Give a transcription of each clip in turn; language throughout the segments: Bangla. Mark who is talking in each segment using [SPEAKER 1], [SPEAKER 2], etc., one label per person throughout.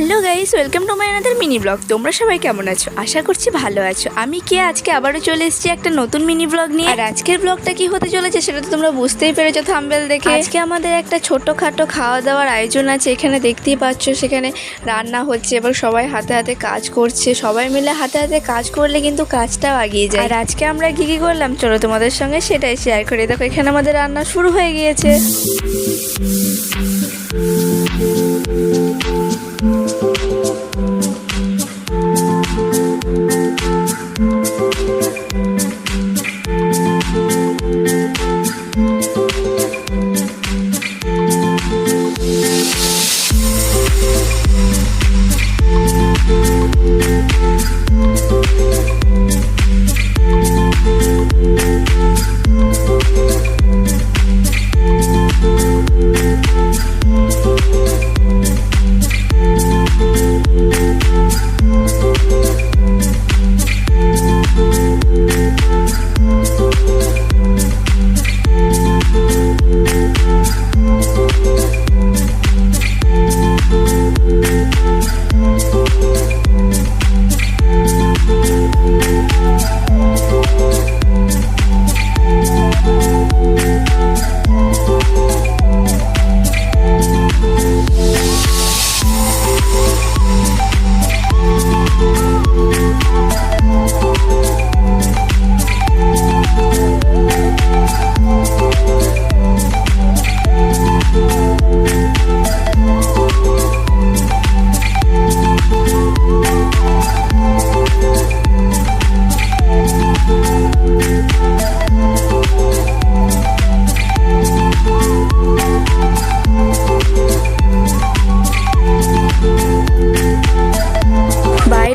[SPEAKER 1] Hello guys welcome to my another mini blog তোমরা সবাই কেমন আছো? আশা করছি ভালো আছো। আমি কে আজকে আবারও চলে এসেছি একটা নতুন মিনি ব্লগ নিয়ে। আর আজকের ব্লগটা কি হতে চলেছে সেটা তো তোমরা বুঝতেই পেরেছ থাম্বেল দেখে। আজকে আমাদের একটা ছোট্টখাটো খাওয়া দাওয়ার আয়োজন আছে এখানে দেখতেই পাচ্ছ সেখানে রান্না হচ্ছে এবার সবাই হাতে হাতে কাজ করছে। সবাই মিলে হাতে হাতে কাজ করলে কিন্তু কাজটাও এগিয়ে যায়। আর আজকে আমরা কি কি করলাম? চলো তোমাদের সঙ্গে সেটাই শেয়ার করি। দেখো এখানে আমাদের রান্না শুরু হয়ে গিয়েছে। Thank you.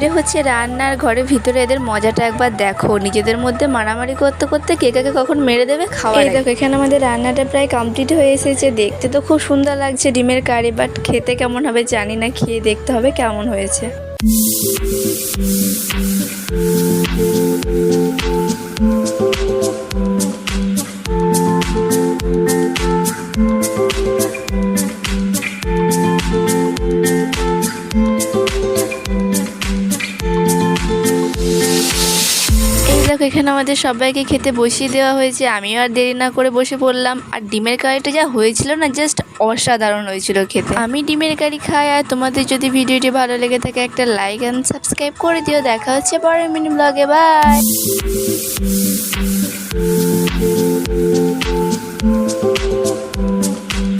[SPEAKER 1] বাইরে হচ্ছে রান্নার ঘরের ভিতরে এদের মজাটা একবার দেখো। নিজেদের মধ্যে মারামারি করতে করতে কে কাকে কখন মেরে দেবে খাওয়া এই দেখো এখানে আমাদের রান্নাটা প্রায় কমপ্লিট হয়ে এসেছে। দেখতে তো খুব সুন্দর লাগছে ডিমের কারি বাট খেতে কেমন হবে জানি না খেয়ে দেখতে হবে কেমন হয়েছে। দেখো, এখানে আমাদের সবাইকে খেতে বসিয়ে দেওয়া হয়েছে। আমিও আর দেরি না করে বসে পড়লাম। আর ডিমের কারিটা যা হয়েছিল না জাস্ট অসাধারণ হয়েছিল খেতে। আমি ডিমের কারি খাই, আর তোমাদের যদি ভিডিওটি ভালো লেগে থাকে, একটা লাইক অ্যান্ড সাবস্ক্রাইব করে দিও। দেখা হচ্ছে পরের মিনি ব্লগে বাই